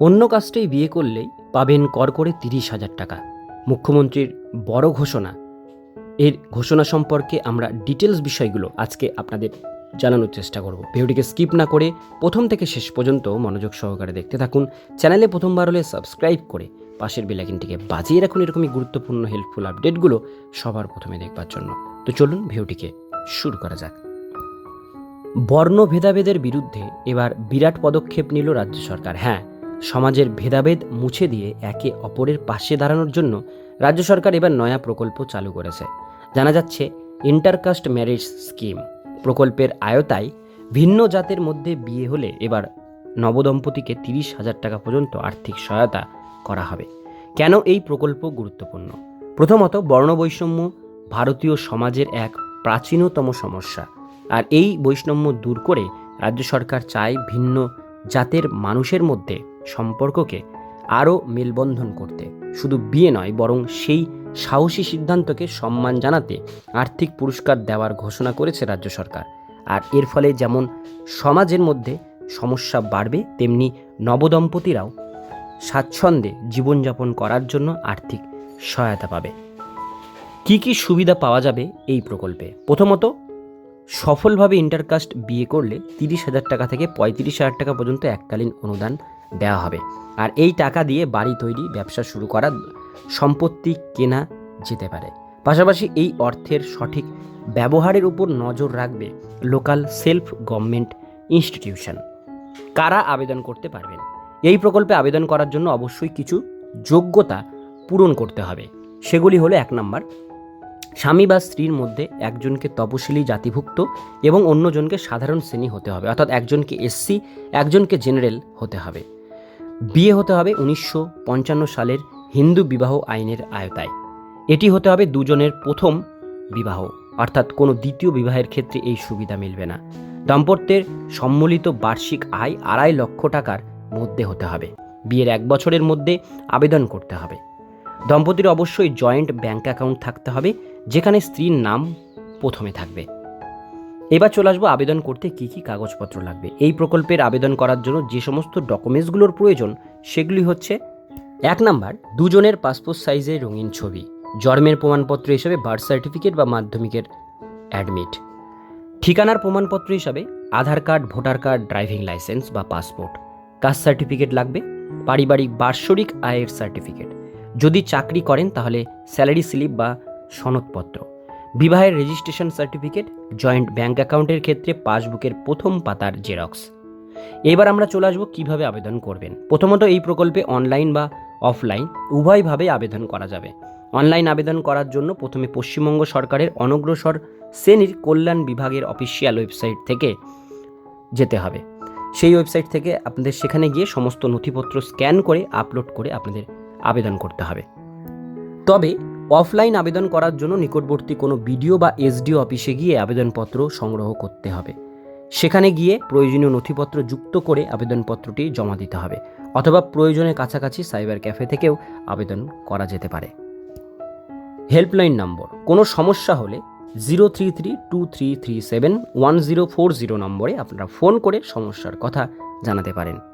অন্য কাস্টেই বিয়ে করলেই পাবেন কর করে তিরিশ হাজার টাকা। মুখ্যমন্ত্রীর বড় ঘোষণা। এর ঘোষণা সম্পর্কে আমরা ডিটেলস বিষয়গুলো আজকে আপনাদের জানানোর চেষ্টা করব। ভিডিওটিকে স্কিপ না করে প্রথম থেকে শেষ পর্যন্ত মনোযোগ সহকারে দেখতে থাকুন। চ্যানেলে প্রথমবার হলে সাবস্ক্রাইব করে পাশের বেলাকিনটিকে বাজিয়ে রাখুন। এরকমই গুরুত্বপূর্ণ হেল্পফুল আপডেটগুলো সবার প্রথমে দেখবার জন্য। তো চলুন ভিডিওটিকে শুরু করা যাক। বর্ণ ভেদাভেদের বিরুদ্ধে এবার বিরাট পদক্ষেপ নিল রাজ্য সরকার। হ্যাঁ সমাজের ভেদাভেদ মুছে দিয়ে একে অপরের পাশে দাঁড়ানোর জন্য রাজ্য সরকার এবার নয়া প্রকল্প চালু করেছে। জানা যাচ্ছে ইন্টারকাস্ট ম্যারেজ স্কিম প্রকল্পের আয়তায় ভিন্ন জাতের মধ্যে বিয়ে হলে এবার নবদম্পতিকে তিরিশ হাজার টাকা পর্যন্ত আর্থিক সহায়তা করা হবে। কেন এই প্রকল্প গুরুত্বপূর্ণ? প্রথমত, বর্ণবৈষম্য ভারতীয় সমাজের এক প্রাচীনতম সমস্যা। আর এই বৈষম্য দূর করে রাজ্য সরকার চায় ভিন্ন জাতের মানুষের মধ্যে সম্পর্ককে আরও মেলবন্ধন করতে। শুধু বিয়ে নয়, বরং সেই সাহসী সিদ্ধান্তকে সম্মান জানাতে আর্থিক পুরস্কার দেওয়ার ঘোষণা করেছে রাজ্য সরকার। আর এর ফলে যেমন সমাজের মধ্যে সমস্যা বাড়বে, তেমনি নবদম্পতিরাও স্বাচ্ছন্দ্যে জীবনযাপন করার জন্য আর্থিক সহায়তা পাবে। কি কি সুবিধা পাওয়া যাবে এই প্রকল্পে? প্রথমত, সফলভাবে ইন্টারকাস্ট বিয়ে করলে তিরিশ হাজার টাকা থেকে পঁয়ত্রিশ হাজার টাকা পর্যন্ত এককালীন অনুদান দেওয়া হবে। আর এই টাকা দিয়ে বাড়ি তৈরি, ব্যবসা শুরু করা সম্পত্তি কেনা যেতে পারে। পাশাপাশি এই অর্থের সঠিক ব্যবহারের উপর নজর রাখবে লোকাল সেলফ গভর্নমেন্ট ইনস্টিটিউশন। কারা আবেদন করতে পারবেন? এই প্রকল্পে আবেদন করার জন্য অবশ্যই কিছু যোগ্যতা পূরণ করতে হবে। সেগুলি হলো এক নম্বর, স্বামী বা স্ত্রীর মধ্যে একজনকে তপশিলি জাতিভুক্ত এবং অন্যজনকে সাধারণ শ্রেণি হতে হবে। অর্থাৎ একজনকে এসসি, একজনকে জেনারেল হতে হবে। বিয়ে হতে হবে উনিশশো পঞ্চান্ন সালের হিন্দু বিবাহ আইনের আয়তায় এটি হতে হবে দুজনের প্রথম বিবাহ, অর্থাৎ কোনো দ্বিতীয় বিবাহের ক্ষেত্রে এই সুবিধা মিলবে না। দাম্পত্যের সম্মিলিত বার্ষিক আয় আড়াই লক্ষ টাকার মধ্যে হতে হবে। বিয়ের এক বছরের মধ্যে আবেদন করতে হবে। দম্পতির অবশ্যই জয়েন্ট ব্যাংক অ্যাকাউন্ট থাকতে হবে, যেখানে স্ত্রীর নাম প্রথমে থাকবে। এবার চলে আসব আবেদন করতে কি কি কাগজপত্র লাগবে। এই প্রকল্পের আবেদন করার জন্য যে সমস্ত ডকুমেন্টসগুলোর প্রয়োজন, সেগুলি হচ্ছে, এক নাম্বার, দুজনের পাসপোর্ট সাইজের রঙিন ছবি, জন্মের প্রমাণপত্র হিসেবে বার্থ সার্টিফিকেট বা মাধ্যমিকের অ্যাডমিট ঠিকানার প্রমাণপত্র হিসাবে Aadhaar card, voter card driving licence বা পাসপোর্ট কাস্ট সার্টিফিকেট লাগবে, পারিবারিক বার্ষরিক আয়ের সার্টিফিকেট যদি চাকরি করেন তাহলে স্যালারি স্লিপ বা সনদপত্র। বিবাহের রেজিস্ট্রেশন সার্টিফিকেট জয়েন্ট ব্যাঙ্ক অ্যাকাউন্টের ক্ষেত্রে পাসবুকের প্রথম পাতার জেরক্স এবার আমরা চলে আসব কীভাবে আবেদন করবেন। প্রথমত এই প্রকল্পে অনলাইন বা অফলাইন উভয়ভাবে আবেদন করা যাবে। অনলাইন আবেদন করার জন্য প্রথমে পশ্চিমবঙ্গ সরকারের অনগ্রসর শ্রেণির কল্যাণ বিভাগের অফিসিয়াল ওয়েবসাইট থেকে যেতে হবে। সেই ওয়েবসাইট থেকে আপনাদের সেখানে গিয়ে সমস্ত নথিপত্র স্ক্যান করে আপলোড করে আপনাদের আবেদন করতে হবে। তবে অফলাইন আবেদন করার জন্য নিকটবর্তী কোনো বিডিও বা এসডিও অফিসে গিয়ে আবেদনপত্র সংগ্রহ করতে হবে। সেখানে গিয়ে প্রয়োজনীয় নথিপত্র যুক্ত করে আবেদনপত্রটি জমা দিতে হবে অথবা প্রয়োজনের কাছাকাছি সাইবার ক্যাফে থেকেও আবেদন করা যেতে পারে। হেল্পলাইন নম্বর, কোনো সমস্যা হলে zero three three two three three seven one zero four zero নম্বরে আপনারা ফোন করে সমস্যার কথা জানাতে পারেন।